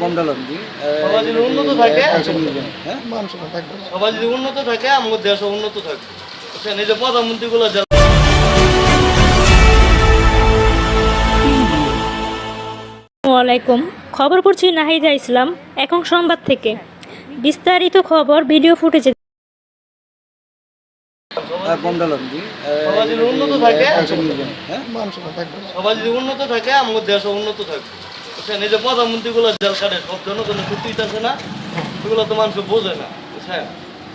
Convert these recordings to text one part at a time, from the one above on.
বন্ডলন সবাই যদি উন্নত থাকে হ্যাঁ? সবাই যদি উন্নত থাকে আমাদের দেশ উন্নত থাকে বুঝছেন এই প্রধানমন্ত্রীগুলো যা খবর পড়ছি নাহিদা ইসলাম এখন সংবাদ থেকে। বিস্তারিত খবর ভিডিও ফুটেজে বন্ডলন জি সবাই যদি উন্নত থাকে হ্যাঁ? সবাই যদি উন্নত থাকে আমাদের দেশ উন্নত থাকে বুঝছেন এই যে প্রধানমন্ত্রীগুলো জেল কাটে সব জনগণের ক্ষতি আছে না এগুলো তো মানুষ বোঝে না বুঝছেন?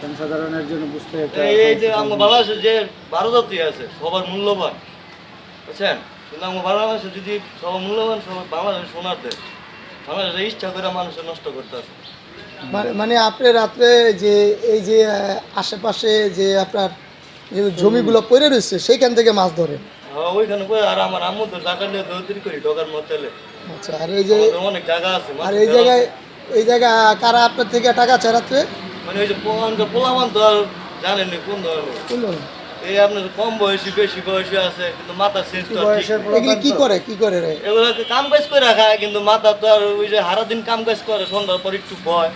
জনসাধারণের জন্য বুঝতে এই এই যে আমার বাংলাদেশে যে বারো জাতি আছে সবার মূল্যবান বুঝছেন? কিন্তু আমার বাংলাদেশে যদি সবার মূল্যবান সবার বাংলাদেশ সোনার দেশ বাংলাদেশে ইচ্ছা করে মানুষের নষ্ট করতে আছে। মানে মানে আপনি রাত্রে যে এই যে আশেপাশে যে আপনার যে জমিগুলো পড়ে রয়েছে সেইখান থেকে মাছ ধরেন। হ্যাঁ, ওইখানে করে আর আমার আম্মু তো টাকা নিয়ে দৌড়ি করি ঢোকার মতেলে আচ্ছা আর এই যে অনেক জায়গা আছে আর এই জায়গায় এই জায়গা কারা আপনার থেকে টাকা চায় রাত্রে? মানে ওই যে পোলামান তো আর জানেননি কোন ধরনের? এই আপনার কম বয়সী বেশি বয়সী আছে কিন্তু মাথা শেষ তো কি করে কি করে রে? এগুলোকে কাম কাজ করে রাখা কিন্তু মাথা তো আর ওই যে সারাদিন কাম কাজ করে সন্ধ্যার পর একটু বয়।